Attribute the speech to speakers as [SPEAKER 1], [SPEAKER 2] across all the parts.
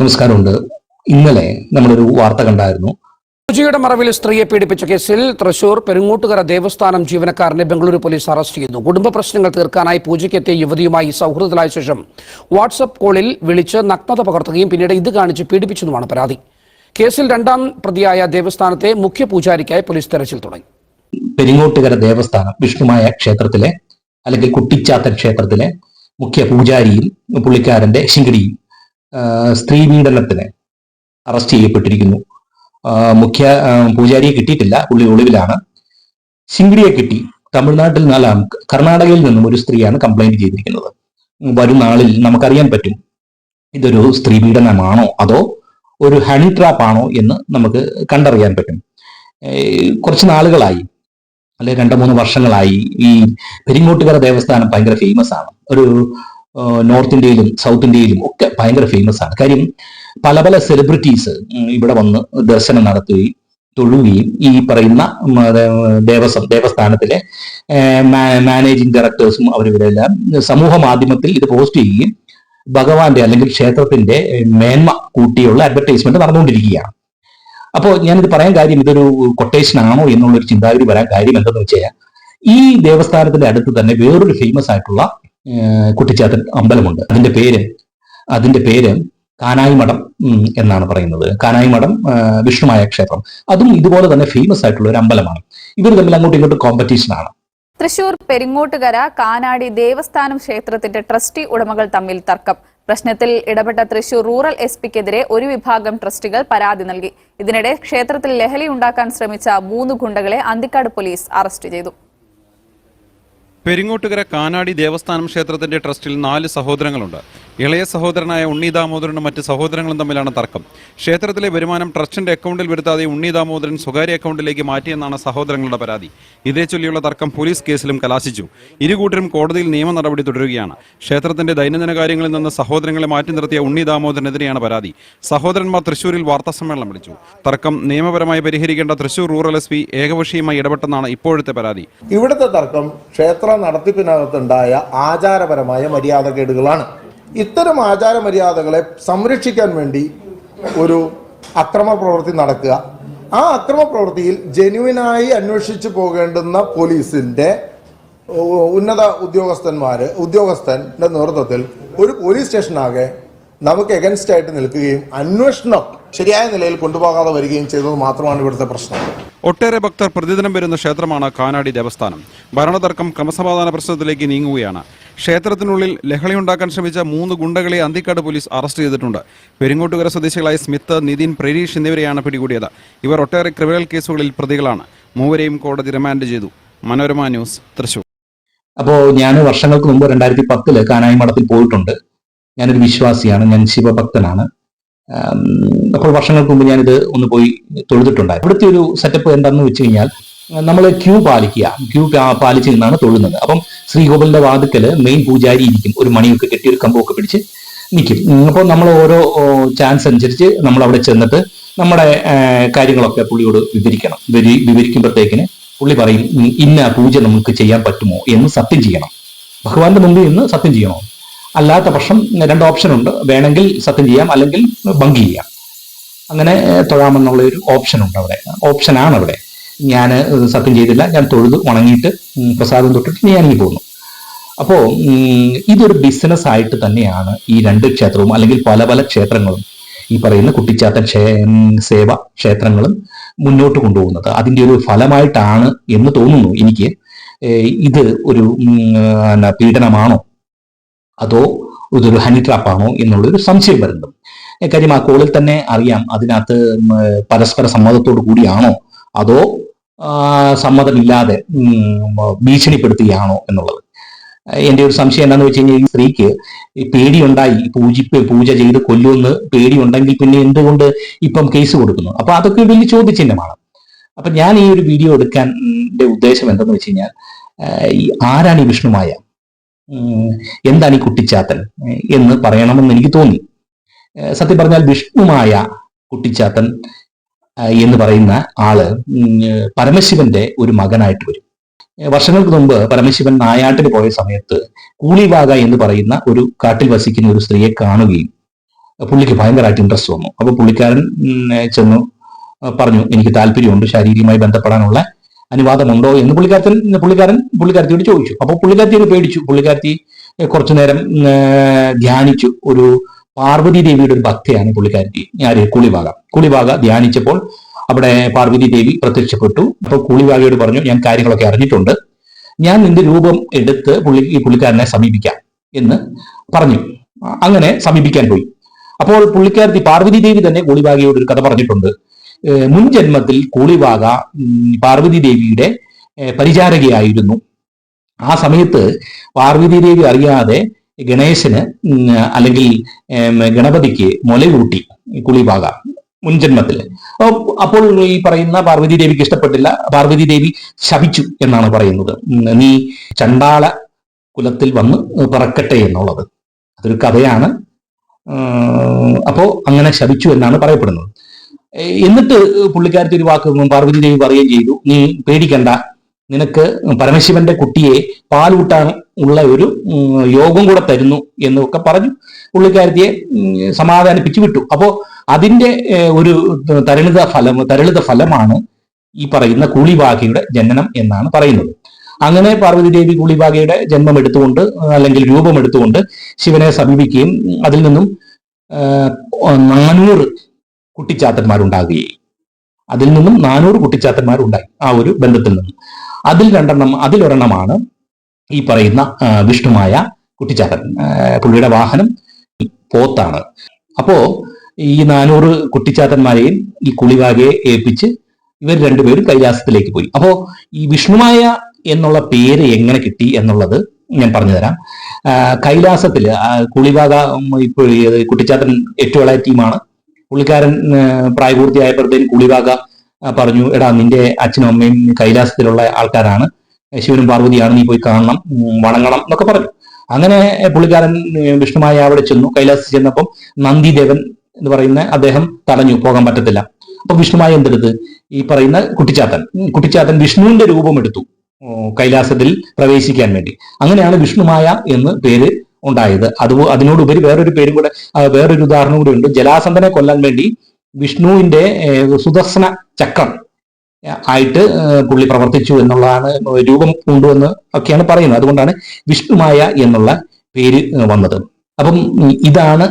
[SPEAKER 1] നമസ്കാരമുണ്ട്. ഇന്നലെ നമ്മളൊരു വാർത്ത കണ്ടായിരുന്നു.
[SPEAKER 2] പൂജയുടെ മറവിൽ സ്ത്രീയെ പീഡിപ്പിച്ച കേസിൽ തൃശൂർ പെരുങ്ങോട്ടുകര ദേവസ്ഥാനം ജീവനക്കാരനെ ബംഗളൂരു പോലീസ് അറസ്റ്റ് ചെയ്തു കുടുംബ പ്രശ്നങ്ങൾ തീർക്കാനായി പൂജയ്ക്കെത്തിയ യുവതിയുമായി സൗഹൃദത്തിലായ ശേഷം വാട്സപ്പ് കോളിൽ വിളിച്ച് നഗ്നത പകർത്തുകയും പിന്നീട് ഇത് കാണിച്ച് പീഡിപ്പിച്ചതുമാണ് പരാതി. കേസിൽ രണ്ടാം പ്രതിയായ ദേവസ്ഥാനത്തെ മുഖ്യ പൂജാരിക്കായി പോലീസ് തെരച്ചിൽ തുടങ്ങി.
[SPEAKER 1] പെരിങ്ങോട്ടുകര ദേവസ്ഥാനം വിഷ്ണുമായ ക്ഷേത്രത്തിലെ അല്ലെങ്കിൽ കുട്ടിച്ചാത്തൻ ക്ഷേത്രത്തിലെ മുഖ്യ പൂജാരിയും പുള്ളിക്കാരന്റെ ശിങ്കിടിയും സ്ത്രീ പീഡനത്തിന് അറസ്റ്റ് ചെയ്യപ്പെട്ടിരിക്കുന്നു. മുഖ്യ പൂജാരിയെ കിട്ടിയിട്ടില്ല. പുള്ളി ഒളിവിലാണ്. ശിങ്കിടിയെ കിട്ടി. തമിഴ്നാട്ടിൽ നിന്നാലാണ് കർണാടകയിൽ നിന്നും ഒരു സ്ത്രീയാണ് കംപ്ലൈന്റ് ചെയ്തിരിക്കുന്നത്. വരും നാളിൽ നമുക്കറിയാൻ പറ്റും. ഇതൊരു സ്ത്രീ പീഡനമാണോ? അതോ ഒരു ഹണി ട്രാപ്പ് ആണോ എന്ന് നമുക്ക് കണ്ടറിയാൻ പറ്റും. കുറച്ച് നാളുകളായി. അല്ലെ രണ്ടു മൂന്ന് വർഷങ്ങളായി. ഈ പെരിങ്ങോട്ടുകര ദേവസ്ഥാനം ഭയങ്കര ഫേമസ് ആണ്. ഒരു നോർത്ത് ഇന്ത്യയിലും സൗത്ത് ഇന്ത്യയിലും ഒക്കെ ഭയങ്കര ഫേമസ് ആണ്. കാര്യം പല പല സെലിബ്രിറ്റീസ് ഇവിടെ വന്ന് ദർശനം നടത്തുകയും തൊഴുകയും ഈ പറയുന്ന ദേവസ്വം ദേവസ്ഥാനത്തിലെ മാനേജിംഗ് ഡയറക്ടേഴ്സും അവരിവരെല്ലാം സമൂഹ മാധ്യമത്തിൽ ഇത് പോസ്റ്റ് ചെയ്യുകയും ഭഗവാന്റെ അല്ലെങ്കിൽ ക്ഷേത്രത്തിന്റെ മേന്മ കൂട്ടിയുള്ള അഡ്വർടൈസ്മെന്റ് നടന്നുകൊണ്ടിരിക്കുകയാണ്. അപ്പോൾ ഞാനിത് പറയാൻ കാര്യം ഇതൊരു കൊട്ടേഷൻ ആണോ എന്നുള്ളൊരു ചിന്താഗതി വരാൻ കാര്യം എന്തെന്ന് വെച്ചാൽ ഈ ദേവസ്ഥാനത്തിന്റെ അടുത്ത് തന്നെ വേറൊരു ഫേമസ് ആയിട്ടുള്ള കുട്ടിച്ചാത്തൻ അമ്പലമുണ്ട്. അതിന്റെ പേര് അതിന്റെ പേര് കാനായി മഠം എന്നാണ് പറയുന്നത്. കാനായി മഠം വിഷ്ണുമായ ക്ഷേത്രം. അതും ഇതുപോലെ തന്നെ ഫേമസ് ആയിട്ടുള്ള ഒരു അമ്പലമാണ്. ഇവർ തമ്മിൽ അങ്ങോട്ടും ഇങ്ങോട്ടും കോമ്പറ്റീഷൻ ആണ്.
[SPEAKER 3] തൃശൂർ പെരിങ്ങോട്ടുകര കാനാടി ദേവസ്ഥാനം ക്ഷേത്രത്തിന്റെ ട്രസ്റ്റി ഉടമകൾ തമ്മിൽ തർക്കം. പ്രശ്നത്തിൽ ഇടപെട്ട തൃശൂർ റൂറൽ എസ് പിക്കെതിരെ ഒരു വിഭാഗം ട്രസ്റ്റികൾ പരാതി നൽകി. ഇതിനിടെ ക്ഷേത്രത്തിൽ ലഹരി ഉണ്ടാക്കാൻ ശ്രമിച്ച മൂന്ന് ഗുണ്ടകളെ അന്തിക്കാട് പോലീസ് അറസ്റ്റ് ചെയ്തു.
[SPEAKER 4] പെരിങ്ങോട്ടുകര കാനാടി ദേവസ്ഥാനം ക്ഷേത്രത്തിന്റെ ട്രസ്റ്റിൽ നാല് സഹോദരങ്ങളുണ്ട്. ഇളയ സഹോദരനായ ഉണ്ണി ദാമോദരനും മറ്റ് സഹോദരങ്ങളും തമ്മിലാണ് തർക്കം. ക്ഷേത്രത്തിലെ വരുമാനം ട്രസ്റ്റിന്റെ അക്കൗണ്ടിൽ വരുത്താതെ ഉണ്ണി ദാമോദരൻ സ്വകാര്യ അക്കൗണ്ടിലേക്ക് മാറ്റിയെന്നാണ് സഹോദരങ്ങളുടെ പരാതി. ഇതേ ചൊല്ലിയുള്ള തർക്കം പോലീസ് കേസിലും കലാശിച്ചു. ഇരുകൂട്ടരും കോടതിയിൽ നിയമ നടപടി തുടരുകയാണ്. ക്ഷേത്രത്തിന്റെ ദൈനംദിന കാര്യങ്ങളിൽ നിന്ന് സഹോദരങ്ങളെ മാറ്റി നിർത്തിയ ഉണ്ണി ദാമോദരനെതിരെയാണ് പരാതി. സഹോദരന്മാർ തൃശൂരിൽ വാർത്താസമ്മേളനം വിളിച്ചു. തർക്കം നിയമപരമായി പരിഹരിക്കേണ്ട തൃശൂർ റൂറൽ എസ് പി ഏകപക്ഷീയമായി ഇടപെട്ടെന്നാണ് ഇപ്പോഴത്തെ പരാതി.
[SPEAKER 5] ഇവിടുത്തെ തർക്കം ക്ഷേത്ര നടത്തിപ്പിനകത്തുണ്ടായ ആചാരപരമായ മര്യാദകേടുകളാണ്. ഇത്തരം ആചാരമര്യാദകളെ സംരക്ഷിക്കാൻ വേണ്ടി ഒരു അക്രമ പ്രവൃത്തി നടക്കുക. ആ അക്രമ പ്രവൃത്തിയിൽ ജെന്യുവിനായി അന്വേഷിച്ചു പോകേണ്ടുന്ന പോലീസിന്റെ ഉന്നത ഉദ്യോഗസ്ഥന്മാര് ഉദ്യോഗസ്ഥന്റെ നേതൃത്വത്തിൽ ഒരു പോലീസ് സ്റ്റേഷനാകെ നമുക്ക് എഗൻസ്റ്റ് ആയിട്ട് നിൽക്കുകയും അന്വേഷണം ശരിയായ നിലയിൽ കൊണ്ടുപോകാതെ വരികയും ചെയ്തത് മാത്രമാണ് ഇവിടുത്തെ പ്രശ്നം.
[SPEAKER 4] ഒട്ടേറെ ഭക്തർ പ്രതിദിനം വരുന്ന ക്ഷേത്രമാണ് കാനാടി ദേവസ്ഥാനം. ഭരണതർക്കം ക്രമസമാധാന പ്രശ്നത്തിലേക്ക് നീങ്ങുകയാണ്. ക്ഷേത്രത്തിനുള്ളിൽ ലഹളയുണ്ടാക്കാൻ ശ്രമിച്ച മൂന്ന് ഗുണ്ടകളെ അന്തിക്കാട് പോലീസ് അറസ്റ്റ് ചെയ്തിട്ടുണ്ട്. പെരിങ്ങോട്ടുകര സ്വദേശികളായ സ്മിത്ത് നിതിൻ പ്രരീഷ് എന്നിവരെയാണ് പിടികൂടിയത്. ഇവർ ഒട്ടേറെ ക്രിമിനൽ കേസുകളിൽ പ്രതികളാണ്. മൂവരെയും കോടതി റിമാൻഡ് ചെയ്തു. മനോരമ ന്യൂസ് തൃശൂർ.
[SPEAKER 1] അപ്പോ ഞാൻ വർഷങ്ങൾക്ക് മുമ്പ് രണ്ടായിരത്തി പത്തിൽ കാനായി മഠത്തിൽ പോയിട്ടുണ്ട്. ഞാനൊരു വിശ്വാസിയാണ്. ഞാൻ ശിവഭക്തനാണ്. അപ്പോൾ വർഷങ്ങൾക്ക് മുമ്പ് ഞാനിത് ഒന്ന് പോയി തൊഴുതിട്ടുണ്ടായി ഇവിടുത്തെ ഒരു സെറ്റപ്പ് എന്താണെന്ന് വെച്ച് കഴിഞ്ഞാൽ നമ്മൾ ക്യൂ പാലിക്കുക. ക്യൂ പാലിച്ച് നിന്നാണ് തൊഴുന്നത്. അപ്പം ശ്രീകോവിലിന്റെ വാതുക്കൽ മെയിൻ പൂജാരി ഇരിക്കും. ഒരു മണിയൊക്കെ കെട്ടി ഒരു കമ്പമൊക്കെ പിടിച്ച് നിൽക്കും അപ്പോൾ നമ്മൾ ഓരോ ചാൻസ് അനുസരിച്ച് നമ്മൾ അവിടെ ചെന്നിട്ട് നമ്മുടെ കാര്യങ്ങളൊക്കെ പുള്ളിയോട് വിവരിക്കണം. വിവരി വിവരിക്കുമ്പോഴത്തേക്കിന് പുള്ളി പറയും ഇന്ന പൂജ നമുക്ക് ചെയ്യാൻ പറ്റുമോ? എന്ന് സത്യം ചെയ്യണം. ഭഗവാന്റെ മുമ്പിൽ നിന്ന് സത്യം ചെയ്യണോ? അല്ലാത്ത പക്ഷം രണ്ട് ഓപ്ഷൻ ഉണ്ട്. വേണമെങ്കിൽ സത്യം ചെയ്യാം അല്ലെങ്കിൽ ഭംഗി ചെയ്യാം. അങ്ങനെ തൊഴാമെന്നുള്ള ഒരു ഓപ്ഷൻ ഉണ്ട് അവിടെ. ഓപ്ഷനാണ് അവിടെ. ഞാൻ സത്യം ചെയ്തില്ല. ഞാൻ തൊഴുത് ഉണങ്ങിയിട്ട് പ്രസാദം തൊട്ടിട്ട് ഞാൻ ഇറങ്ങി പോകുന്നു അപ്പോൾ ഇതൊരു ബിസിനസ് ആയിട്ട് തന്നെയാണ് ഈ രണ്ട് ക്ഷേത്രവും അല്ലെങ്കിൽ പല പല ക്ഷേത്രങ്ങളും ഈ പറയുന്ന കുട്ടിച്ചാത്ത ക്ഷേ സേവ ക്ഷേത്രങ്ങളും മുന്നോട്ട് കൊണ്ടുപോകുന്നത്. അതിന്റെ ഒരു ഫലമായിട്ടാണ് എന്ന് തോന്നുന്നു എനിക്ക്. ഇത് ഒരു പീഡനമാണോ? അതോ ഇതൊരു ഹണി ട്രാപ്പാണോ എന്നുള്ളൊരു സംശയം വരുന്നു ഏ, കാര്യം ആ കോളിൽ തന്നെ അറിയാം അതിനകത്ത് പരസ്പര സമ്മതത്തോടു കൂടിയാണോ? അതോ സമ്മതമില്ലാതെ ഭീഷണിപ്പെടുത്തുകയാണോ എന്നുള്ളത്? എന്റെ ഒരു സംശയം എന്താണെന്ന് വെച്ച് കഴിഞ്ഞാൽ ഈ സ്ത്രീക്ക് പേടിയുണ്ടായി പൂജിപ്പ് പൂജ ചെയ്ത് കൊല്ലുമെന്ന് പേടിയുണ്ടെങ്കിൽ പിന്നെ എന്തുകൊണ്ട് ഇപ്പം കേസ് കൊടുക്കുന്നു? അപ്പൊ അതൊക്കെ വലിയ ചോദ്യചിഹ്നമാണ്. അപ്പൊ ഞാൻ ഈ ഒരു വീഡിയോ എടുക്കാൻ ഉദ്ദേശം എന്താണെന്ന് വെച്ച് കഴിഞ്ഞാൽ ആരാണ് ഈ വിഷ്ണുമായ? എന്താണ് ഈ കുട്ടിച്ചാത്തൻ എന്ന് പറയണമെന്ന് എനിക്ക് തോന്നി. സത്യം പറഞ്ഞാൽ വിഷ്ണുമായ കുട്ടിച്ചാത്തൻ എന്ന് പറയുന്ന ആൾ പരമശിവന്റെ ഒരു മകനായിട്ട് വരും. വർഷങ്ങൾക്ക് മുമ്പ് പരമശിവൻ നായാട്ടിന് പോയ സമയത്ത് കൂളിവാക എന്ന് പറയുന്ന ഒരു കാട്ടിൽ വസിക്കുന്ന ഒരു സ്ത്രീയെ കാണുകയും പുള്ളിക്ക് ഭയങ്കരമായിട്ട് ഇൻട്രസ്റ്റ് വന്നു. അപ്പൊ പുള്ളിക്കാരൻ ചെന്നു പറഞ്ഞു എനിക്ക് താല്പര്യമുണ്ട് ശാരീരികമായി ബന്ധപ്പെടാനുള്ള അനുവാദമുണ്ടോ എന്ന് പുള്ളിക്കാരൻ പുള്ളിക്കാരൻ പുള്ളിക്കാരത്തിയോട് ചോദിച്ചു. അപ്പോൾ പുള്ളിക്കാരത്തി ഒന്ന് പേടിച്ചു. പുള്ളിക്കാരത്തി കുറച്ചു നേരം ധ്യാനിച്ചു. ഒരു പാർവതി ദേവിയുടെ ഒരു ഭക്തയാണ് പുള്ളിക്കാരത്തി. ആര് കുളിവാക. കുളിവാക ധ്യാനിച്ചപ്പോൾ അവിടെ പാർവതി ദേവി പ്രത്യക്ഷപ്പെട്ടു. അപ്പോൾ കുളിവാകയോട് പറഞ്ഞു ഞാൻ കാര്യങ്ങളൊക്കെ അറിഞ്ഞിട്ടുണ്ട്. ഞാൻ നിന്റെ രൂപം എടുത്ത് പുള്ളി ഈ പുള്ളിക്കാരനെ സമീപിക്കാം എന്ന് പറഞ്ഞു. അങ്ങനെ സമീപിക്കാൻ പോയി. അപ്പോൾ പുള്ളിക്കാരത്തി പാർവതി ദേവി തന്നെ കുളിവാകയോട് ഒരു കഥ പറഞ്ഞിട്ടുണ്ട്. മുൻ ജന്മത്തിൽ കൂളിവാക പാർവതി ദേവിയുടെ പരിചാരകയായിരുന്നു. ആ സമയത്ത് പാർവതി ദേവി അറിയാതെ ഗണേശന് അല്ലെങ്കിൽ ഗണപതിക്ക് മുലയൂട്ടി കുളിവാക മുൻജന്മത്തിൽ. അപ്പോൾ ഈ പറയുന്ന പാർവതി ദേവിക്ക് ഇഷ്ടപ്പെട്ടില്ല. പാർവതി ദേവി ശപിച്ചു എന്നാണ് പറയുന്നത്. നീ ചണ്ടാള കുലത്തിൽ വന്ന് പിറക്കട്ടെ എന്നുള്ളത്. അതൊരു കഥയാണ്. അപ്പോ അങ്ങനെ ശപിച്ചു എന്നാണ് പറയപ്പെടുന്നത്. എന്നിട്ട് പുള്ളിക്കാരത്തി ഒരു വാക്ക് പാർവതി ദേവി പറയുകയും ചെയ്തു. നീ പേടിക്കണ്ട. നിനക്ക് പരമശിവന്റെ കുട്ടിയെ പാലൂട്ടാൻ ഉള്ള ഒരു യോഗം കൂടെ തരുന്നു എന്നൊക്കെ പറഞ്ഞു. പുള്ളിക്കാരത്തിയെ സമാധാനിപ്പിച്ചു വിട്ടു. അപ്പോ അതിന്റെ ഒരു തരളിത ഫലം തരളിത ഫലമാണ് ഈ പറയുന്ന കൂളിവാകയുടെ ജനനം എന്നാണ് പറയുന്നത്. അങ്ങനെ പാർവതി ദേവി കൂളിവാകയുടെ ജന്മം എടുത്തുകൊണ്ട് അല്ലെങ്കിൽ രൂപം എടുത്തുകൊണ്ട് ശിവനെ സമീപിക്കുകയും അതിൽ നിന്നും നാനൂറ് കുട്ടിച്ചാത്തന്മാരുണ്ടാകുകയും അതിൽ നിന്നും നാനൂറ് കുട്ടിച്ചാത്തന്മാരുണ്ടായി ആ ഒരു ബന്ധത്തിൽ നിന്നും. അതിൽ രണ്ടെണ്ണം അതിലൊരെണ്ണമാണ് ഈ പറയുന്ന വിഷ്ണുമായ കുട്ടിച്ചാത്തൻ പുള്ളിയുടെ വാഹനം പോത്താണ്. അപ്പോ ഈ നാനൂറ് കുട്ടിച്ചാത്തന്മാരെയും ഈ കുളിവാകയെ ഏൽപ്പിച്ച് ഇവർ രണ്ടുപേരും കൈലാസത്തിലേക്ക് പോയി. അപ്പോ ഈ വിഷ്ണുമായ എന്നുള്ള പേര് എങ്ങനെ കിട്ടി എന്നുള്ളത് ഞാൻ പറഞ്ഞുതരാം. കൈലാസത്തിൽ കുളിവാക ഇപ്പോൾ കുട്ടിച്ചാത്തൻ ഇളയ ടീമാണ് പുള്ളിക്കാരൻ പ്രായപൂർത്തിയായപ്പോഴത്തേന് കുളിവാക പറഞ്ഞു എടാ നിന്റെ അച്ഛനും അമ്മയും കൈലാസത്തിലുള്ള ആൾക്കാരാണ്. ശിവനും പാർവതിയാണ് നീ പോയി കാണണം വണങ്ങണം എന്നൊക്കെ പറഞ്ഞു. അങ്ങനെ പുള്ളിക്കാരൻ വിഷ്ണുമായ അവിടെ ചെന്നു. കൈലാസത്തിൽ ചെന്നപ്പം നന്ദിദേവൻ എന്ന് പറയുന്ന അദ്ദേഹം തടഞ്ഞു പോകാൻ പറ്റത്തില്ല. അപ്പൊ വിഷ്ണുമായ എന്തെടുത്ത്? ഈ പറയുന്ന കുട്ടിച്ചാത്തൻ. കുട്ടിച്ചാത്തൻ വിഷ്ണുവിന്റെ രൂപം എടുത്തു കൈലാസത്തിൽ പ്രവേശിക്കാൻ വേണ്ടി. അങ്ങനെയാണ് വിഷ്ണുമായ എന്ന് പേര് ഉണ്ടായത്. അത് അതിനോടുപരി വേറൊരു പേരും കൂടെ വേറൊരു ഉദാഹരണം കൂടെ ഉണ്ട്. ജലാസന്ധനെ കൊല്ലാൻ വേണ്ടി വിഷ്ണുവിന്റെ സുദർശന ചക്രം ആയിട്ട് പുള്ളി പ്രവർത്തിച്ചു എന്നുള്ളതാണ് രൂപം കൊണ്ടുവന്ന് ഒക്കെയാണ് പറയുന്നത്. അതുകൊണ്ടാണ് വിഷ്ണുമായ എന്നുള്ള പേര് വന്നത്. അപ്പം ഇതാണ്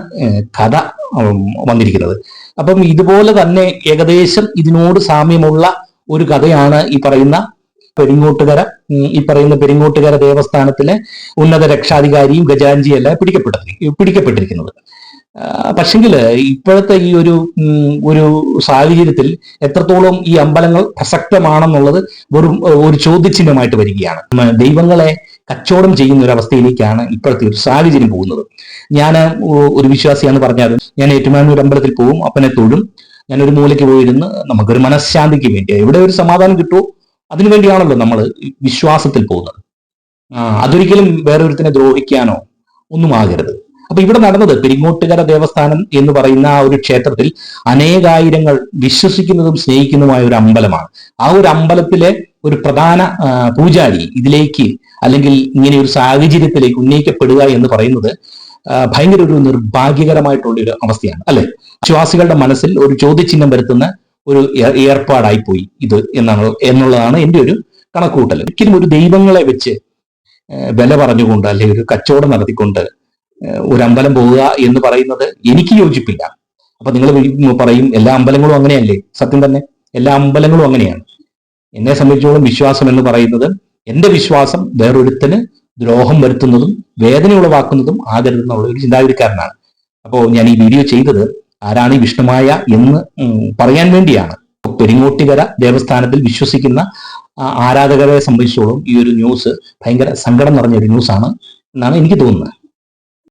[SPEAKER 1] കഥ വന്നിരിക്കുന്നത്. അപ്പം ഇതുപോലെ തന്നെ ഏകദേശം ഇതിനോട് സാമ്യമുള്ള ഒരു കഥയാണ് ഈ പറയുന്ന പെരിങ്ങോട്ടുകര ഈ പറയുന്ന പെരിങ്ങോട്ടുകര ദേവസ്ഥാനത്തിലെ ഉന്നത രക്ഷാധികാരിയും ഗജാഞ്ചിയല്ല പിടിക്കപ്പെട്ടത് പിടിക്കപ്പെട്ടിരിക്കുന്നത്. പക്ഷെങ്കിൽ ഇപ്പോഴത്തെ ഈ ഒരു ഒരു സാഹചര്യത്തിൽ എത്രത്തോളം ഈ അമ്പലങ്ങൾ പ്രസക്തമാണെന്നുള്ളത് വെറും ഒരു ചോദ്യചിഹ്നമായിട്ട് വരികയാണ്. ദൈവങ്ങളെ കച്ചവടം ചെയ്യുന്ന ഒരു അവസ്ഥയിലേക്കാണ് ഇപ്പോഴത്തെ ഒരു സാഹചര്യം പോകുന്നത്. ഞാൻ ഒരു വിശ്വാസിയാന്ന് പറഞ്ഞാൽ ഞാൻ ഏറ്റുമാനൂർ അമ്പലത്തിൽ പോകും അപ്പനെ തൊഴും ഞാൻ ഒരു മൂലയ്ക്ക് പോയിരുന്ന് നമുക്കൊരു മനഃശാന്തിക്ക് വേണ്ടി എവിടെ ഒരു സമാധാനം കിട്ടുമോ അതിനു വേണ്ടിയാണല്ലോ നമ്മൾ വിശ്വാസത്തിൽ പോകുന്നത്. അതൊരിക്കലും വേറൊരുത്തിനെ ദ്രോഹിക്കാനോ ഒന്നും ആകരുത്. അപ്പൊ ഇവിടെ നടന്നത് പെരിങ്ങോട്ടുകര ദേവസ്ഥാനം എന്ന് പറയുന്ന ആ ഒരു ക്ഷേത്രത്തിൽ അനേകായിരങ്ങൾ വിശ്വസിക്കുന്നതും സ്നേഹിക്കുന്നതുമായ ഒരു അമ്പലമാണ്. ആ ഒരു അമ്പലത്തിലെ ഒരു പ്രധാന പൂജാരി ഇതിലേക്ക് അല്ലെങ്കിൽ ഇങ്ങനെ ഒരു സാഹചര്യത്തിലേക്ക് ഉന്നയിക്കപ്പെടുക എന്ന് പറയുന്നത് ഭയങ്കര ഒരു നിർഭാഗ്യകരമായിട്ടുള്ള ഒരു അവസ്ഥയാണ് അല്ലെ? വിശ്വാസികളുടെ മനസ്സിൽ ഒരു ചോദ്യചിഹ്നം വരുത്തുന്ന ഒരു ഏർപ്പാടായി പോയി ഇത് എന്നാണ് എന്നുള്ളതാണ് എന്റെ ഒരു കണക്കൂട്ടൽ ഒരിക്കലും ഒരു ദൈവങ്ങളെ വെച്ച് വില പറഞ്ഞുകൊണ്ട് അല്ലെങ്കിൽ ഒരു കച്ചവടം നടത്തിക്കൊണ്ട് ഒരു അമ്പലം പോവുക എന്ന് പറയുന്നത് എനിക്ക് യോജിപ്പില്ല. അപ്പൊ നിങ്ങൾ പറയും എല്ലാ അമ്പലങ്ങളും അങ്ങനെയല്ലേ? സത്യം തന്നെ. എല്ലാ അമ്പലങ്ങളും അങ്ങനെയാണ്. എന്നെ സംബന്ധിച്ചോളം വിശ്വാസം എന്ന് പറയുന്നത് എന്റെ വിശ്വാസം വേറൊരുത്തന് ദ്രോഹം വരുത്തുന്നതും വേദന ഉളവാക്കുന്നതും ആകരുതെന്നുള്ള ഒരു ചിന്താഗതിക്കാരനാണ്. അപ്പോൾ ഞാൻ ഈ വീഡിയോ ചെയ്തത് ആരാണ് ഈ വിഷ്ണുമായ എന്ന് പറയാൻ വേണ്ടിയാണ്. പെരിങ്ങോട്ടുകര ദേവസ്ഥാനത്തിൽ വിശ്വസിക്കുന്ന ആരാധകരെ സംബന്ധിച്ചോളം ഈ ഒരു ന്യൂസ് ഭയങ്കര സങ്കടം നിറഞ്ഞ ഒരു ന്യൂസാണ് എന്നാണ് എനിക്ക് തോന്നുന്നത്.